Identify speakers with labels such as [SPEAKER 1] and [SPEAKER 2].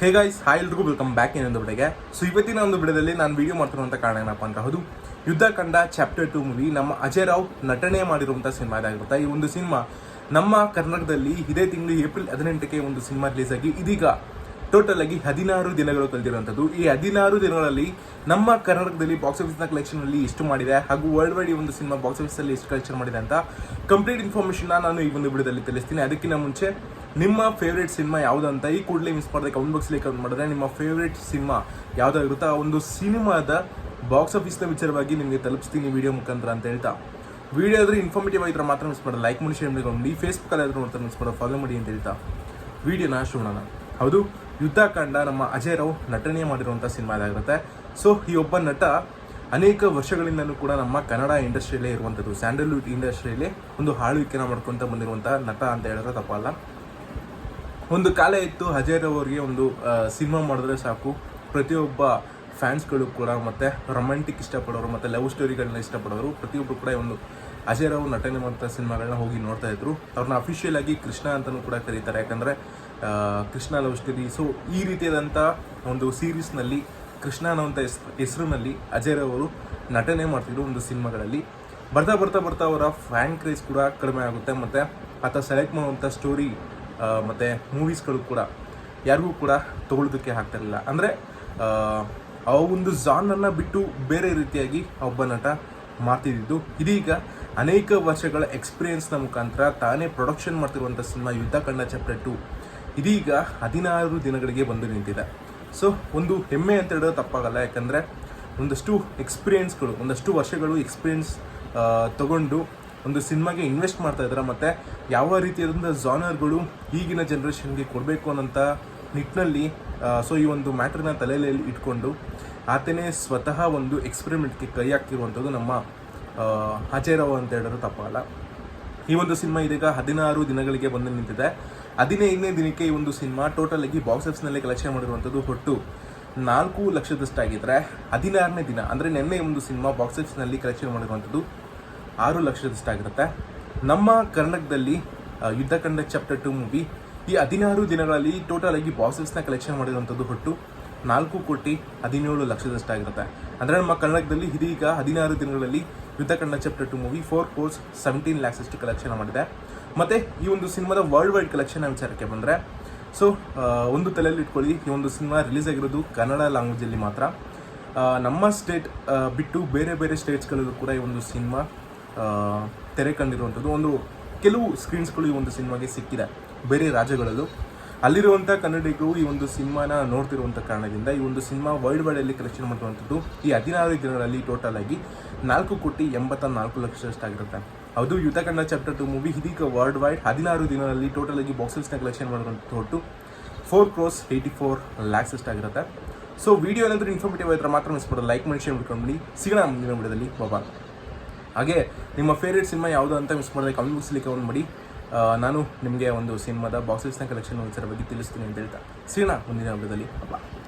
[SPEAKER 1] ಹೇ guys hi ಎಲ್ರಿಗೂ welcome back ಇನ್ನೊಂದು ಬಿಡೆಗೆ ಸೊ ಇವತ್ತಿನ ಒಂದು ಬಿಡದಲ್ಲಿ ನಾನು ವಿಡಿಯೋ ಮಾಡ್ತಿರುವಂಥ ಕಾರಣ ಏನಪ್ಪ ಅಂತ ಹೌದು ಯುದ್ಧ ಕಂಡ ಚಾಪ್ಟರ್ ಟು ಮೂವಿ ನಮ್ಮ ಅಜಯ್ ರಾವ್ ನಟನೆ ಮಾಡಿರುವಂಥ ಸಿನಿಮಾ ಇದಾಗಿರುತ್ತೆ. ಈ ಒಂದು ಸಿನಿಮಾ ನಮ್ಮ ಕರ್ನಾಟಕದಲ್ಲಿ ಇದೇ ತಿಂಗಳು ಏಪ್ರಿಲ್ ಹದಿನೆಂಟಕ್ಕೆ ಒಂದು ಸಿನಿಮಾ ರಿಲೀಸ್ ಆಗಿ ಇದೀಗ ಟೋಟಲ್ ಆಗಿ ಹದಿನಾರು ದಿನಗಳು ಕಳೆದಿರುವಂಥದ್ದು. ಈ ಹದಿನಾರು ದಿನಗಳಲ್ಲಿ ನಮ್ಮ ಕರ್ನಾಟಕದಲ್ಲಿ ಬಾಕ್ಸ್ ಆಫೀಸ್ನ ಕಲೆಕ್ಷನ್ ಅಲ್ಲಿ ಎಷ್ಟು ಮಾಡಿದೆ ಹಾಗೂ ವರ್ಲ್ಡ್ ವೈಡ್ ಒಂದು ಸಿನಿಮಾ ಬಾಕ್ಸ್ ಆಫೀಸ್ ಅಲ್ಲಿ ಎಷ್ಟು ಕಲೆಕ್ಷನ್ ಮಾಡಿದೆ ಅಂತ ಕಂಪ್ಲೀಟ್ ಇನ್ಫಾರ್ಮೇಶನ್ ನಾನು ಈ ಒಂದು ವಿಡಿಯೋದಲ್ಲಿ ತಿಳಿಸ್ತೀನಿ. ಅದಕ್ಕಿಂತ ಮುಂಚೆ ನಿಮ್ಮ ಫೇವ್ರೇಟ್ ಸಿನಿಮಾ ಯಾವುದು ಅಂತ ಈ ಕೂಡಲೇ ಮಿಸ್ ಮಾಡಿದೆ ಕಮೆಂಟ್ ಬಾಕ್ಸ್ಲಿ ಕಮೆಂಟ್ ಮಾಡಿದ್ರೆ ನಿಮ್ಮ ಫೇವ್ರೇಟ್ ಸಿನಿಮಾ ಯಾವುದಾಗಿರುತ್ತೋ ಆ ಒಂದು ಸಿನಿಮಾದ ಬಾಕ್ಸ್ ಆಫೀಸ್ನ ವಿಚಾರವಾಗಿ ನಿಮಗೆ ತಲುಪಿಸ್ತೀನಿ ವಿಡಿಯೋ ಮುಖಾಂತರ ಅಂತ ಹೇಳ್ತಾ. ವಿಡಿಯೋ ಆದ್ರೆ ಇನ್ಫಾರ್ಮೇಟಿವ್ ಆಗಿದ್ರೆ ಮಾತ್ರ ಮಿಸ್ ಮಾಡಿ. ಲೈಕ್ ಮಾಡಿ ಶೇರ್ ಮಾಡಿ ಫೇಸ್ಬುಕ್ ಅಲ್ಲಿ ಆದ್ರೂ ನೋಡ್ತಾರೆ ಮಿಸ್ ಮಾಡೋ. ಫಾಲೋ ಮಾಡಿ ಅಂತ ಹೇಳ್ತಾ. ವಿಡಿಯೋನ ಶೋಣ ಹೌದು ಯುದ್ಧಕಾಂಡ ನಮ್ಮ ಅಜಯ್ ರಾವ್ ನಟನೆ ಮಾಡಿರುವಂಥ ಸಿನಿಮಾ ಇದಾಗಿರುತ್ತೆ ಸೊ ಈ ಒಬ್ಬ ನಟ ಅನೇಕ ವರ್ಷಗಳಿಂದಲೂ ಕೂಡ ನಮ್ಮ ಕನ್ನಡ ಇಂಡಸ್ಟ್ರಿಯಲ್ಲೇ ಇರುವಂಥದ್ದು ಸ್ಯಾಂಡಲ್ವುಡ್ ಇಂಡಸ್ಟ್ರಿಯಲ್ಲಿ ಒಂದು ಆಳ್ವಿಕೆನ ಮಾಡ್ಕೊತ ಬಂದಿರುವಂಥ ನಟ ಅಂತ ಹೇಳಿದ್ರೆ ತಪ್ಪಲ್ಲ. ಒಂದು ಕಾಲ ಇತ್ತು ಅಜಯ್ ರಾವ್ ಅವರಿಗೆ ಒಂದು ಸಿನಿಮಾ ಮಾಡಿದ್ರೆ ಸಾಕು. ಪ್ರತಿಯೊಬ್ಬ ಫ್ಯಾನ್ಸ್ಗಳು ಕೂಡ ಮತ್ತು ರೊಮ್ಯಾಂಟಿಕ್ ಇಷ್ಟಪಡೋರು ಮತ್ತು ಲವ್ ಸ್ಟೋರಿಗಳನ್ನ ಇಷ್ಟಪಡೋರು ಪ್ರತಿಯೊಬ್ಬರು ಕೂಡ ಒಂದು ಅಜಯ್ ರಾವ್ ನಟನೆ ಮಾಡಿದ ಸಿನಿಮಾಗಳನ್ನ ಹೋಗಿ ನೋಡ್ತಾ ಇದ್ರು. ಅವ್ರನ್ನ ಅಫಿಷಿಯಲ್ ಆಗಿ ಕೃಷ್ಣ ಅಂತಲೂ ಕೂಡ ಕರೀತಾರೆ. ಯಾಕಂದ್ರೆ ಕೃಷ್ಣ ಲವ್ ಸ್ಟೋರಿ ಸೊ ಈ ರೀತಿಯಾದಂಥ ಒಂದು ಸೀರೀಸ್ನಲ್ಲಿ ಕೃಷ್ಣ ಅನ್ನೋಂಥ ಹೆಸ್, ಹೆಸರಿನಲ್ಲಿ ಅಜಯ್ ರಾವ್ ಅವರು ನಟನೆ ಮಾಡ್ತಿದ್ರು ಒಂದು ಸಿನಿಮಾಗಳಲ್ಲಿ. ಬರ್ತಾ ಬರ್ತಾ ಬರ್ತಾ ಅವರ ಫ್ಯಾನ್ ಕ್ರೇಜ್ ಕೂಡ ಕಡಿಮೆ ಆಗುತ್ತೆ. ಮತ್ತೆ, ಆತ ಸೆಲೆಕ್ಟ್ ಮಾಡುವಂಥ ಸ್ಟೋರಿ ಮತ್ತು ಮೂವೀಸ್ಗಳು ಕೂಡ ಯಾರಿಗೂ ಕೂಡ ತಗೊಳ್ಳೋದಕ್ಕೆ ಆಗ್ತಿರಲಿಲ್ಲ ಅಂದರೆ, ಆ ಒಂದು ಜಾನನ್ನು ಬಿಟ್ಟು ಬೇರೆ ರೀತಿಯಾಗಿ ಒಬ್ಬ ನಟ ಮಾಡ್ತಿದ್ದು ಇದೀಗ ಅನೇಕ ವರ್ಷಗಳ ಎಕ್ಸ್ಪೀರಿಯನ್ಸ್ನ ಮುಖಾಂತರ ತಾನೇ ಪ್ರೊಡಕ್ಷನ್ ಮಾಡ್ತಿರುವಂಥ ಸಿನಿಮಾ ಯುದ್ಧ ಕಂಡ ಚಾಪ್ಟರ್ ಟು ಇದೀಗ ಹದಿನಾರು ದಿನಗಳಿಗೆ ಬಂದು ನಿಂತಿದೆ. ಸೊ ಒಂದು ಹೆಮ್ಮೆ ಅಂತ ಹೇಳೋದು ತಪ್ಪಾಗಲ್ಲ. ಯಾಕಂದರೆ ಒಂದಷ್ಟು ಎಕ್ಸ್ಪೀರಿಯೆನ್ಸ್ಗಳು ಒಂದಷ್ಟು ವರ್ಷಗಳು ಎಕ್ಸ್ಪೀರಿಯನ್ಸ್ ತಗೊಂಡು ಒಂದು ಸಿನಿಮಾಗೆ ಇನ್ವೆಸ್ಟ್ ಮಾಡ್ತಾ ಮತ್ತು ಯಾವ ರೀತಿಯಾದಂಥ ಜಾನರ್ಗಳು ಈಗಿನ ಜನ್ರೇಷನ್ಗೆ ಕೊಡಬೇಕು ಅನ್ನೋಂಥ ನಿಟ್ಟಿನಲ್ಲಿ ಸೊ ಈ ಒಂದು ಮ್ಯಾಟ್ರನ್ನ ತಲೆಯಲ್ಲಿ ಇಟ್ಕೊಂಡು ಆತನೇ ಸ್ವತಃ ಒಂದು ಎಕ್ಸ್ಪೆರಿಮೆಂಟ್ಗೆ ಕೈ ಹಾಕ್ತಿರುವಂಥದ್ದು ನಮ್ಮ ಹಚೇರವ ಅಂತ ಹೇಳಿದ್ರು ತಪ್ಪಲ್ಲ. ಈ ಒಂದು ಸಿನಿಮಾ ಇದೀಗ ಹದಿನಾರು ದಿನಗಳಿಗೆ ಬಂದು ನಿಂತಿದೆ. ಹದಿನೈದನೇ ದಿನಕ್ಕೆ ಈ ಒಂದು ಸಿನಿಮಾ ಟೋಟಲ್ ಆಗಿ ಬಾಕ್ಸ್ ಆಫೀಸ್ನಲ್ಲಿ ಕಲೆಕ್ಷನ್ ಮಾಡಿರುವಂಥದ್ದು ಹೊಟ್ಟು ನಾಲ್ಕು ಲಕ್ಷದಷ್ಟಾಗಿದ್ದರೆ ಹದಿನಾರನೇ ದಿನ, ಅಂದರೆ ನಿನ್ನೆ ಒಂದು ಸಿನಿಮಾ ಬಾಕ್ಸ್ ಆಫೀಸ್ನಲ್ಲಿ ಕಲೆಕ್ಷನ್ ಮಾಡಿರುವಂಥದ್ದು ಆರು ಲಕ್ಷದಷ್ಟಾಗಿರುತ್ತೆ ನಮ್ಮ ಕರ್ನಾಟಕದಲ್ಲಿ ಯುದ್ಧ ಕಂಡ ಚಾಪ್ಟರ್ ಟು ಮೂವಿ ಈ ಹದಿನಾರು ದಿನಗಳಲ್ಲಿ ಟೋಟಲ್ ಆಗಿ ಬಾಕ್ಸ್ ಆಫೀಸ್ನ ಕಲೆಕ್ಷನ್ ಮಾಡಿರುವಂಥದ್ದು ಒಟ್ಟು ನಾಲ್ಕು ಕೋಟಿ ಹದಿನೇಳು ಲಕ್ಷದಷ್ಟಾಗಿರುತ್ತೆ ಅಂದರೆ ನಮ್ಮ ಕರ್ನಾಟಕದಲ್ಲಿ ಇದೀಗ ಹದಿನಾರು ದಿನಗಳಲ್ಲಿ Yuddha Kanda chapter two movie four crores seventeen lakhs ಅಷ್ಟು ಕಲೆಕ್ಷನ್ ಮಾಡಿದೆ. ಮತ್ತು ಈ ಒಂದು ಸಿನಿಮಾದ ವರ್ಲ್ಡ್ ವೈಡ್ ಕಲೆಕ್ಷನ್ ವಿಚಾರಕ್ಕೆ ಬಂದರೆ ಸೊ ಒಂದು ತಲೆಯಲ್ಲಿ ಇಟ್ಕೊಳ್ಳಿ, ಈ ಒಂದು ಸಿನಿಮಾ ರಿಲೀಸ್ ಆಗಿರೋದು ಕನ್ನಡ ಲ್ಯಾಂಗ್ವೇಜಲ್ಲಿ ಮಾತ್ರ. ನಮ್ಮ ಸ್ಟೇಟ್ ಬಿಟ್ಟು ಬೇರೆ ಬೇರೆ ಸ್ಟೇಟ್ಸ್ಗಳಲ್ಲೂ ಕೂಡ ಈ ಒಂದು ಸಿನಿಮಾ ತೆರೆ ಕಂಡಿರುವಂಥದ್ದು. ಒಂದು ಕೆಲವು ಸ್ಕ್ರೀನ್ಸ್ಗಳು ಈ ಒಂದು ಸಿನಿಮಾಗೆ ಸಿಕ್ಕಿದೆ. ಬೇರೆ ರಾಜ್ಯಗಳಲ್ಲೂ. ಅಲ್ಲಿರುವಂಥ ಕನ್ನಡಿಗರು ಈ ಒಂದು ಸಿನಿಮಾನ ನೋಡ್ತಿರುವಂಥ ಕಾರಣದಿಂದ ಈ ಒಂದು ಸಿನಿಮಾ ವರ್ಲ್ಡ್ ವೈಡಲ್ಲಿ ಕಲೆಕ್ಷನ್ ಮಾಡುವಂಥದ್ದು ಈ ಹದಿನಾರು ದಿನಗಳಲ್ಲಿ ಟೋಟಲ್ ಆಗಿ ನಾಲ್ಕು ಕೋಟಿ ಎಂಬತ್ತ ನಾಲ್ಕು ಲಕ್ಷದಷ್ಟಾಗಿರುತ್ತೆ ಅದು Yuddha Kanda chapter two movie ಇದೀಗ ವರ್ಲ್ಡ್ ವೈಡ್ ಹದಿನಾರು ದಿನಗಳಲ್ಲಿ ಟೋಟಲ್ ಆಗಿ ಬಾಕ್ಸಸ್ನ ಕಲೆಕ್ಷನ್ ಮಾಡುವಂಥ ಹೊರಟು four crores eighty four lakhs ಅಷ್ಟಾಗಿರುತ್ತೆ so video ಏನಾದರೂ ಇನ್ಫಾರ್ಮೇಟಿವ್ ಆಗಿದ್ರೆ ಮಾತ್ರ ಮಿಸ್ ಮಾಡೋದು. ಲೈಕ್ ಮಾಡಿ ಶೇರ್ ಮಾಡ್ಕೊಂಡು ಸಿಗೋಣ ಮುಂದಿನ ವಿಡಿಯೋದಲ್ಲಿ ಬಾಬಾ ಹಾಗೆ, ನಿಮ್ಮ ಫೇವ್ರೇಟ್ ಸಿನಿಮಾ ಯಾವುದು ಅಂತ ಮಿಸ್ ಮಾಡಿದ್ರೆ ಕಮೆಂಟ್ ಬಾಕ್ಸಲ್ಲಿ ಕಮೆಂಟ್ ಮಾಡಿ. ನಾನು ನಿಮಗೆ ಒಂದು ಸಿನಿಮಾದ ಬಾಕ್ಸಸ್ನ ಕಲೆಕ್ಷನ್ ವಿಚಾರ ಬಗ್ಗೆ ತಿಳಿಸ್ತೀನಿ ಅಂತ ಹೇಳ್ತಾ. ಸಿಗೋಣ ಮುಂದಿನ ಹಬ್ಬದಲ್ಲಿ ಬಾಬಾ